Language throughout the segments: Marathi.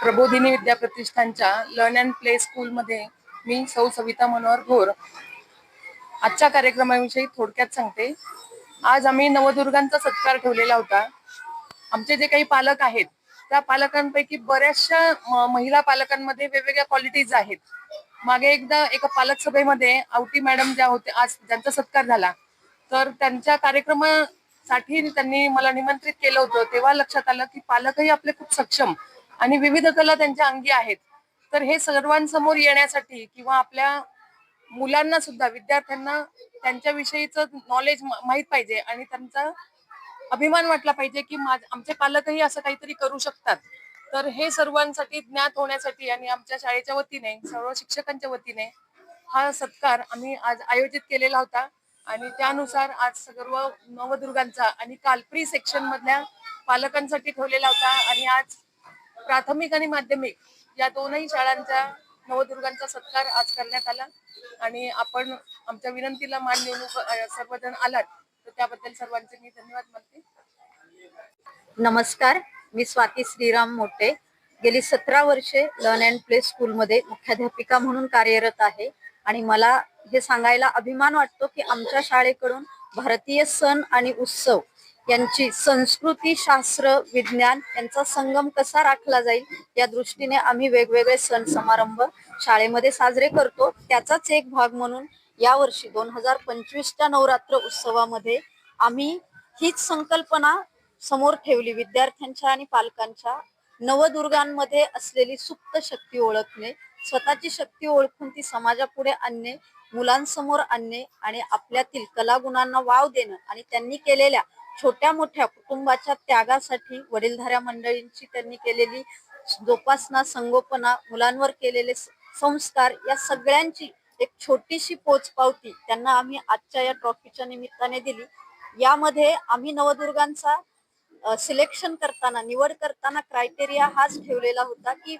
प्रबोधिनी विद्या प्रतिष्ठानच्या लर्न अँड प्ले स्कूलमध्ये मी सौ सविता मनोहर घोर. आजच्या कार्यक्रमाविषयी थोडक्यात सांगते. आज आम्ही नवदुर्गांचा सत्कार ठेवलेला होता. आमचे जे काही पालक आहेत त्या पालकांपैकी बऱ्याचशा महिला पालकांमध्ये वेगवेगळ्या क्वालिटीज आहेत. मागे एकदा एका पालक सभेमध्ये आवटी मॅडम ज्या होते आज ज्यांचा सत्कार झाला तर त्यांच्या कार्यक्रमासाठी त्यांनी मला निमंत्रित केलं होतं. तेव्हा लक्षात आलं की पालकही आपले खूप सक्षम. आणि विविध कला त्यांच्या अंगी आहेत. तर हे सर्वांसमोर येण्यासाठी किंवा आपल्या मुलांना सुद्धा विद्यार्थ्यांना त्यांच्याविषयीचं नॉलेज माहीत पाहिजे आणि त्यांचा अभिमान वाटला पाहिजे की आमचे पालकही असं काहीतरी करू शकतात. तर हे सर्वांसाठी ज्ञात होण्यासाठी आणि आमच्या शाळेच्या वतीने सर्व शिक्षकांच्या वतीने हा सत्कार आम्ही आज आयोजित केलेला होता. आणि त्यानुसार आज सर्व नवदुर्गांचा आणि कालप्री सेक्शन मधल्या पालकांसाठी ठेवलेला होता. आणि आज प्राथमिक आणि माध्यमिक या दोनही शाळांचा नवदुर्गांचा सत्कार आज करण्यात आला. आणि आपण आमच्या विनंतीला मान देऊन सर्वजण आलात. तर त्याबद्दल सर्वांचे मी धन्यवाद मानते. नमस्कार. मी स्वाती श्रीराम मोठे गेली सतरा वर्षे लर्न अँड प्ले स्कूलमध्ये मुख्याध्यापिका म्हणून कार्यरत आहे. आणि मला हे सांगायला अभिमान वाटतो की आमच्या शाळेकडून भारतीय सण आणि उत्सव यांची संस्कृती शास्त्र विज्ञान यांचा संगम कसा राखला जाईल या दृष्टीने आम्ही वेगवेगळे सण समारंभ शाळेमध्ये साजरे करतो. त्याचाच एक भाग म्हणून यावर्षी दोन हजार पंचवीसच्या नवरात्र उत्सवामध्ये आम्ही हीच संकल्पना समोर ठेवली. विद्यार्थ्यांच्या आणि पालकांच्या नवदुर्गांमध्ये असलेली सुप्त शक्ती ओळखणे स्वतःची शक्ती ओळखून ती समाजापुढे आणणे मुलांसमोर आणणे आणि आपल्यातील कलागुणांना वाव देणं आणि त्यांनी केलेल्या छोट्या मोठ्या कुटुंबाच्या त्यागासाठी वडीलधाऱ्या मंडळींची त्यांनी केलेली जोपासना संगोपना मुलांवर केलेले संस्कार या सगळ्यांची एक छोटीशी पोचपावती त्यांना आम्ही आजच्या या ट्रॉफीच्या निमित्ताने दिली. यामध्ये आम्ही नवदुर्गांचा सिलेक्शन करताना निवड करताना क्रायटेरिया हाच ठेवलेला होता की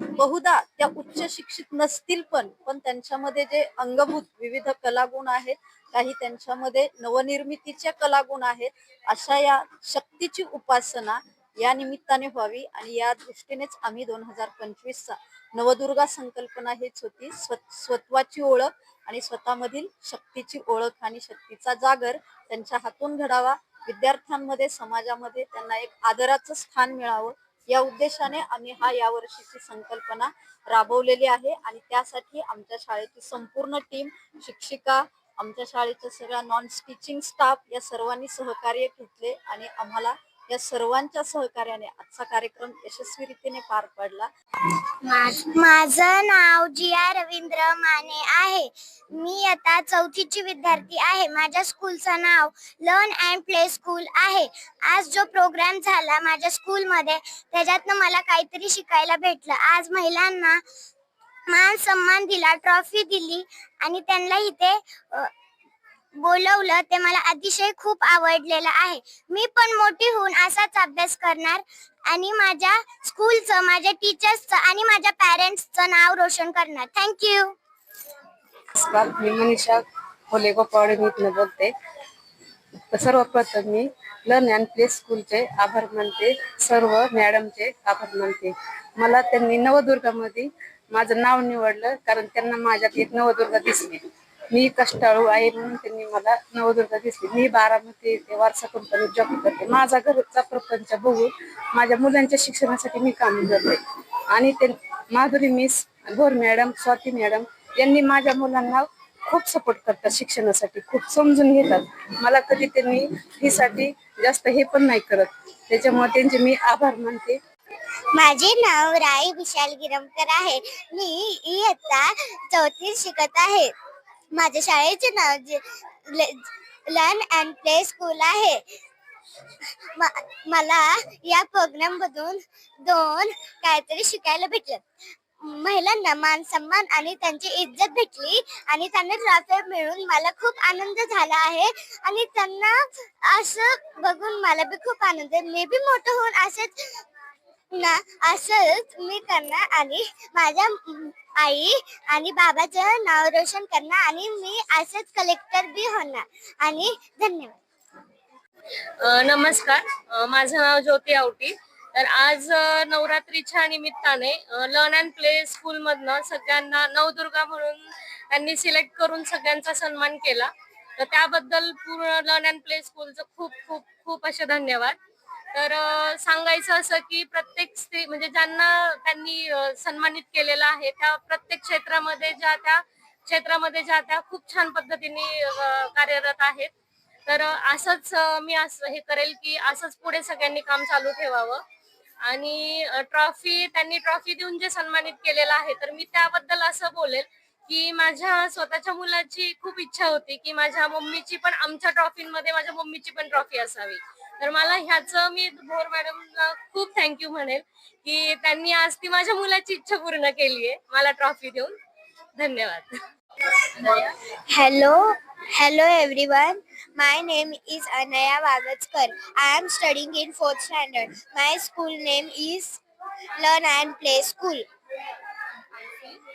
बहुधा त्या उच्च शिक्षित नसतील पण पण त्यांच्यामध्ये जे अंगभूत विविध कलागुण आहेत काही त्यांच्यामध्ये नवनिर्मितीचे कलागुण आहेत अशा या शक्तीची उपासना या निमित्ताने व्हावी आणि या दृष्टीनेच आम्ही दोन हजार पंचवीसचा नवदुर्गा संकल्पना हेच होती. स्व स्वत्वाची ओळख आणि स्वतःमधील शक्तीची ओळख आणि शक्तीचा जागर त्यांच्या हातून घडावा. विद्यार्थ्यांमध्ये समाजामध्ये त्यांना एक आदराचं स्थान मिळावं. या उद्देशाने आम्ही हा या वर्षीची संकल्पना राबवलेली आहे आणि त्यासाठी आमच्या शाळेची संपूर्ण टीम शिक्षिका आमच्या शाळेच्या सगळ्या नॉन स्टिचिंग स्टाफ या सर्वांनी सहकार्य घेतले आणि आम्हाला या सर्वांच्या सहकार्याने आजचा कार्यक्रम यशस्वीरीतीने पार पडला. माझं नाव जिया रवींद्र माने आहे. मी आता चौथीची विद्यार्थी आहे. माझ्या स्कूलचं नाव लर्न अँड प्ले स्कूल आहे. आज जो प्रोग्राम झाला माझ्या स्कूलमध्ये त्याच्यातनं मला काहीतरी शिकायला भेटलं. आज महिलांना मान सन्मान दिला ट्रॉफी दिली आणि त्यांना इथे बोलवलं ते मला अतिशय खूप आवडलेलं आहे. मी पण मोठी होऊन असाच अभ्यास करणार आणि माझ्या स्कूलचं माझ्या टीचर्सचं आणि माझ्या पॅरेंट्सचं नाव रोशन करणार. थँक्यू नमस्कार मी मनीषा खोले गोपावडे मी इथनं बोलते. तर सर्वप्रथम मी लर्न अँड प्ले स्कूलचे आभार मानते सर्व मॅडमचे आभार मानते. मला त्यांनी नवदुर्गामध्ये माझं नाव निवडलं कारण त्यांना माझ्यात एक नवदुर्गा दिसली. मी कष्टाळू आहे म्हणून त्यांनी मला नवदुर्गा दिसली. मी बारामती येथे वारसा कंपनीत जॉब करते. माझा घरचा प्रपंच बघून माझ्या मुलांच्या शिक्षणासाठी मी काम करते. आणि ते Madhuri miss Bhor madam Swati madam यांनी माझ्या मुलांना खूप सपोर्ट करतात शिक्षणासाठी. खूप समजून घेतात. मला कधी त्यांनी फीसाठी जास्त हे पण नाही करत. त्याच्यामुळे त्यांचे मी आभार मानते. माझे नाव राय विशाल गिरमकर आहे. मी इयत्ता चौथीत शिकत आहे. माझ्या शाळेचे नाव लर्न अँड प्ले स्कूल आहे. मा मला या प्रोग्राम मधून दोन काहीतरी शिकायला भेटलं. महिलांना मान सन्मान आणि त्यांची इज्जत भेटली आणि त्यांना ट्रॉफी मिळून मला खूप आनंद झाला आहे आणि त्यांना असं बघून मला बी खूप आनंद मी बी मोठं होऊन असंच ना असंच मी करणार आणि माझ्या आई आणि बाबाचं नाव रोशन करणार आणि मी असंच कलेक्टर बी होणार. आणि धन्यवाद. अ, नमस्कार. अ, माझं नाव ज्योती आवटी. तर आज अ, नवरात्रीच्या निमित्ताने लर्न अँड प्ले स्कूल मधनं सगळ्यांना नवदुर्गा म्हणून त्यांनी सिलेक्ट करून सगळ्यांचा सन्मान केला. तर त्याबद्दल पूर्ण लर्न अँड प्ले स्कूलचं खूप खूप खूप असे धन्यवाद. तर सांगायचं असं की प्रत्येक स्त्री म्हणजे ज्यांना त्यांनी सन्मानित केलेलं आहे त्या प्रत्येक क्षेत्रामध्ये ज्या त्या क्षेत्रामध्ये ज्या त्या खूप छान पद्धतीने कार्यरत आहेत. तर असंच मी असं हे करेल की असंच पुढे सगळ्यांनी काम चालू ठेवावं. आणि ट्रॉफी त्यांनी ट्रॉफी देऊन जे सन्मानित केलेलं आहे तर मी त्याबद्दल असं बोलेल की माझ्या स्वतःच्या मुलाची खूप इच्छा होती की माझ्या मम्मीची पण आमच्या ट्रॉफीमध्ये माझ्या मम्मीची पण ट्रॉफी असावी. तर मला ह्याच मी भोर मॅडम खूप थँक्यू म्हणेल की त्यांनी आज ती माझ्या मुलाची इच्छा पूर्ण केली आहे मला ट्रॉफी देऊन. धन्यवाद. Hello hello everyone my name is Anaya Wagachkar I am studying in fourth standard my school name is learn and play school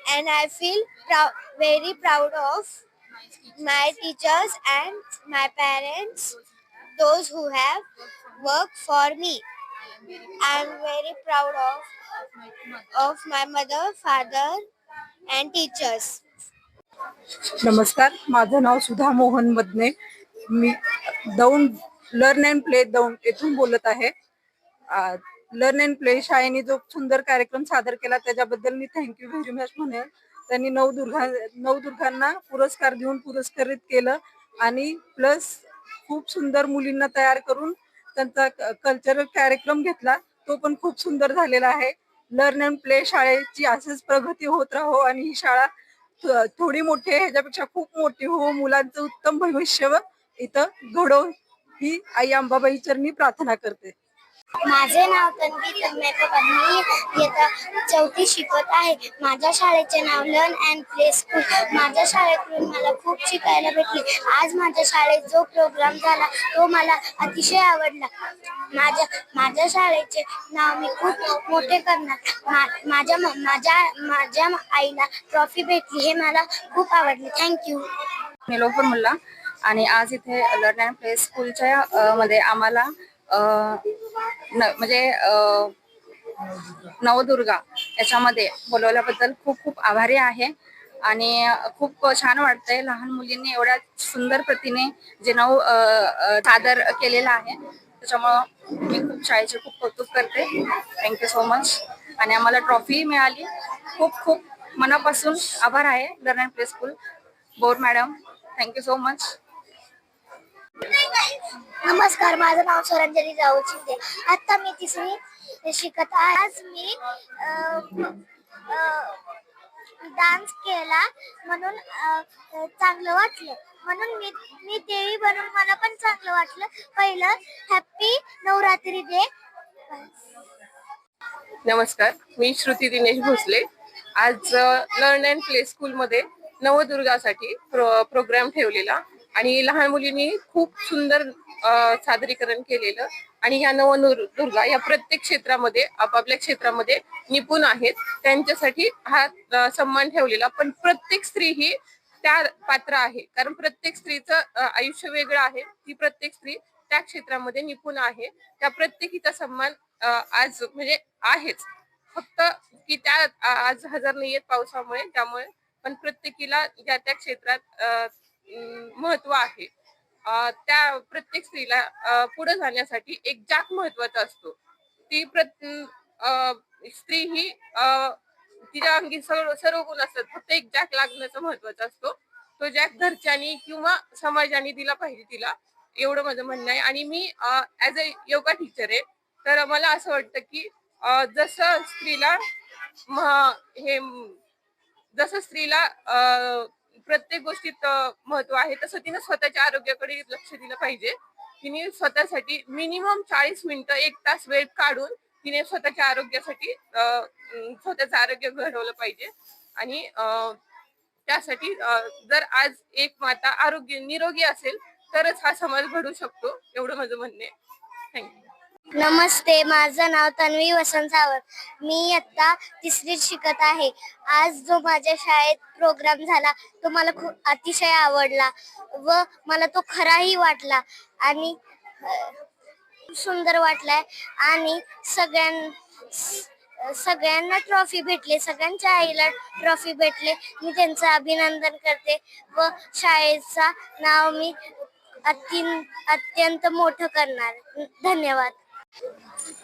and I feel very proud of my teachers and my parents those who have worked for me. I am very proud of of my mother, father, and teachers. नमस्कार माझं नाव सुधा मोहन मदने मी Daund learn and play Daund येथून बोलत आहे लर्न अँड प्ले शाळेने जो सुंदर कार्यक्रम सादर केला त्याच्याबद्दल मी थँक्यू व्हेरी मच म्हणेन त्यांनी नवदुर्गा नवदुर्गांना पुरस्कार देऊन पुरस्कारित केलं आणि प्लस खूप सुंदर मुलींना तयार करून त्यांचा कल्चरल कार्यक्रम घेतला. तो पण खूप सुंदर झालेला आहे. लर्न अँड प्ले शाळेची असंच प्रगती होत राहो आणि ही शाळा थोडी मोठी आहे. ह्याच्यापेक्षा खूप मोठी हो. मुलांचं उत्तम भविष्य इथं घडो. ही आई अंबाबाई चरणी प्रार्थना करते. माझे नाव तन्वी तन्मय मी येता चौथी शिकत आहे. माझ्या शाळेचे नाव लर्न अँड प्ले स्कूल माझ्या शाळेकडून मला खूप शिकायला भेटले. आज माझ्या शाळेत जो प्रोग्राम झाला तो मला अतिशय आवडला. माझ्या माझ्या शाळेचे नाव मी खूप मोठे करणार. माझ्या माझ्या माझ्या आईला ट्रॉफी भेटली हे मला खूप आवडले. थँक्यू निलोफर मुल्ला आणि आज इथे लर्न अँड प्ले स्कूलच्या मध्ये आम्हाला न- म्हणजे नवदुर्गा याच्यामध्ये बोलवल्याबद्दल खूप खूप आभारी आहे. आणि खूप छान वाटतंय लहान मुलींनी एवढ्या सुंदर प्रतीने जे नऊ सादर केलेलं आहे. त्याच्यामुळं मी खूप शाळेचे खूप कौतुक करते. थँक्यू सो मच आणि आम्हाला ट्रॉफी मिळाली. खूप खूप मनापासून आभार आहे. Learn play school. Bhor madam thank you so much नमस्कार माझं नाव स्वरांजली जाऊ शिंदे. आता मी तिसरी शिकत आहे. आज मी डान्स केला म्हणून चांगलं वाटलं. म्हणून मी मी देवी बनून मला पण चांगलं वाटलं. पहिलं हॅप्पी नवरात्री डे नमस्कार मी श्रुती दिनेश भोसले. आज लर्न अँड प्ले स्कूल मध्ये नवदुर्गासाठी प्रो प्रोग्राम ठेवलेला. आणि लहान मुलींनी खूप सुंदर सादरीकरण केलेलं. आणि या नवदुर्गा या प्रत्येक क्षेत्रामध्ये आपापल्या क्षेत्रामध्ये निपुण आहेत. त्यांच्यासाठी हा सन्मान ठेवलेला. पण प्रत्येक स्त्री ही त्या पात्र आहे. कारण प्रत्येक स्त्रीचं आयुष्य वेगळं आहे. ती प्रत्येक स्त्री त्या क्षेत्रामध्ये निपुण आहे. त्या प्रत्येकीचा सन्मान आज म्हणजे आहेच. फक्त की त्या आज हजर नाहीयेत पावसामुळे. त्यामुळे पण प्रत्येकीला ज्या त्या क्षेत्रात महत्त्व आहे. त्या प्रत्येक स्त्रीला पुढे जाण्यासाठी एक जाग महत्त्वाचा असतो. ती प्रत स्त्री ही अ, तिच्या अंगी सर्व सर्व गुण असतात. फक्त एक जॅक लागण्याचा महत्त्वाचा असतो. तो जॅक घरच्यांनी किंवा समाजाने दिला पाहिजे तिला. एवढं माझं म्हणणं आहे. आणि मी ऍज अ योगा टीचर आहे तर मला असं वाटतं की जसं स्त्रीला हे जसं स्त्रीला अ, प्रत्येक गोष्टीत महत्त्व आहे. तसं तिनं स्वतःच्या आरोग्याकडे लक्ष दिलं पाहिजे. तिने स्वतःसाठी मिनिमम चाळीस मिनिटं एक तास वेळ काढून तिने स्वतःच्या आरोग्यासाठी स्वतःचं आरोग्य घडवलं पाहिजे. आणि अ, त्यासाठी जर आज एक माता आरोग्य निरोगी असेल तरच हा समाज घडू शकतो एवढं माझं म्हणणं आहे. थँक्यू नमस्ते माझं नाव तन्वी वसंत सावंत. मी आत्ता तिसरीत शिकत आहे. आज जो माझ्या शाळेत प्रोग्राम झाला तो मला खूप अतिशय आवडला व मला तो खराही वाटला आणि सुंदर वाटलाय आणि सगळ्यां सगळ्यांना ट्रॉफी भेटले सगळ्यांच्या आईला ट्रॉफी भेटले. मी त्यांचं अभिनंदन करते व शाळेचा नाव मी अत्यंत अत्यंत मोठं करणार. धन्यवाद.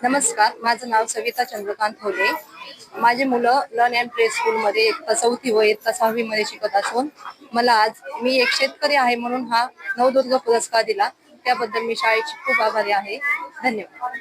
नमस्कार माझं नाव सविता चंद्रकांत होले. माझे मुलं लर्न अँड प्ले स्कूलमध्ये इयत्ता चौथी व इयत्ता सहावी मध्ये शिकत असून मला आज मी एक शेतकरी आहे म्हणून हा नवदुर्ग पुरस्कार दिला. त्याबद्दल मी शाळेची खूप आभारी आहे. धन्यवाद.